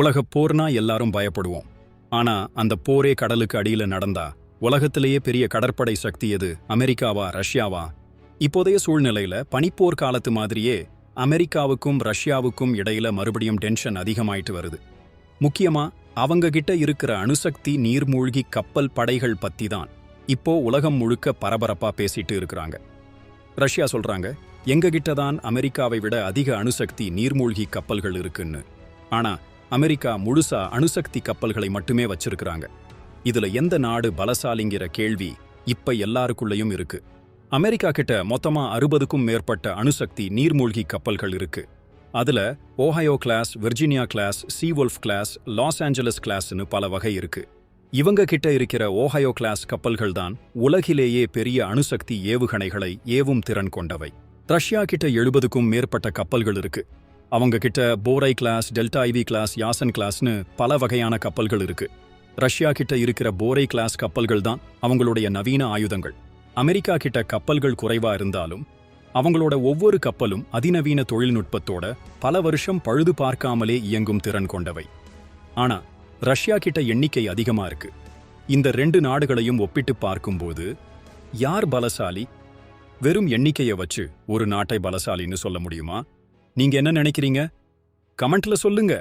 உலகப் போர்னா எல்லாரும் பயப்படுவோம். ஆனா அந்த போரே கடலுக்கு அடியில நடந்தா உலகத்திலேயே பெரிய கடற்படை சக்தி எது அமெரிக்காவா ரஷ்யாவா? இப்போதைய சூழ்நிலையில பனிப்போர் காலத்து மாதிரியே அமெரிக்காவுக்கும் ரஷ்யாவுக்கும் இடையில மறுபடியும் டென்ஷன் அதிகமாயிட்டு வருது. முக்கியமா அவங்க கிட்ட இருக்கிற அணுசக்தி நீர்மூழ்கி கப்பல் படைகள் பத்தி தான் இப்போ உலகம் முழுக்க பரபரப்பா பேசிட்டு இருக்கிறாங்க. ரஷ்யா சொல்றாங்க எங்க கிட்ட தான் அமெரிக்காவை விட அதிக அணுசக்தி நீர்மூழ்கி கப்பல்கள் இருக்குன்னு. ஆனா அமெரிக்கா முழுசா அணுசக்தி கப்பல்களை மட்டுமே வச்சிருக்கிறாங்க. இதுல எந்த நாடு பலசாலிங்கிற கேள்வி இப்ப எல்லாருக்குள்ளயும் இருக்கு. அமெரிக்கா கிட்ட மொத்தமா அறுபதுக்கும் மேற்பட்ட அணுசக்தி நீர்மூழ்கி கப்பல்கள் இருக்கு. அதுல Ohio class Virginia class Seawolf class Los Angeles கிளாஸ்னு பல வகை இருக்கு. இவங்க கிட்ட இருக்கிற ஓஹையோ கிளாஸ் கப்பல்கள் தான் உலகிலேயே பெரிய அணுசக்தி ஏவுகணைகளை ஏவும் திறன் கொண்டவை. ரஷ்யா கிட்ட எழுபதுக்கும் மேற்பட்ட கப்பல்கள் இருக்கு. அவங்க கிட்ட Borei class Delta IV class Yasen கிளாஸ்னு பல வகையான கப்பல்கள் இருக்கு. ரஷ்யா கிட்ட இருக்கிற போரை கிளாஸ் கப்பல்கள் தான் அவங்களுடைய நவீன ஆயுதங்கள். அமெரிக்கா கிட்ட கப்பல்கள் குறைவா இருந்தாலும் அவங்களோட ஒவ்வொரு கப்பலும் அதிநவீன தொழில்நுட்பத்தோட பல வருஷம் பழுது பார்க்காமலே இயங்கும் திறன் கொண்டவை. ஆனா ரஷ்யா கிட்ட எண்ணிக்கை அதிகமா இருக்கு. இந்த ரெண்டு நாடுகளையும் ஒப்பிட்டு பார்க்கும்போது யார் பலசாலி? வெறும் எண்ணிக்கையை வச்சு ஒரு நாட்டை பலசாலின்னு சொல்ல முடியுமா? நீங்க என்ன நினைக்கிறீங்க? கமெண்ட்ல சொல்லுங்க.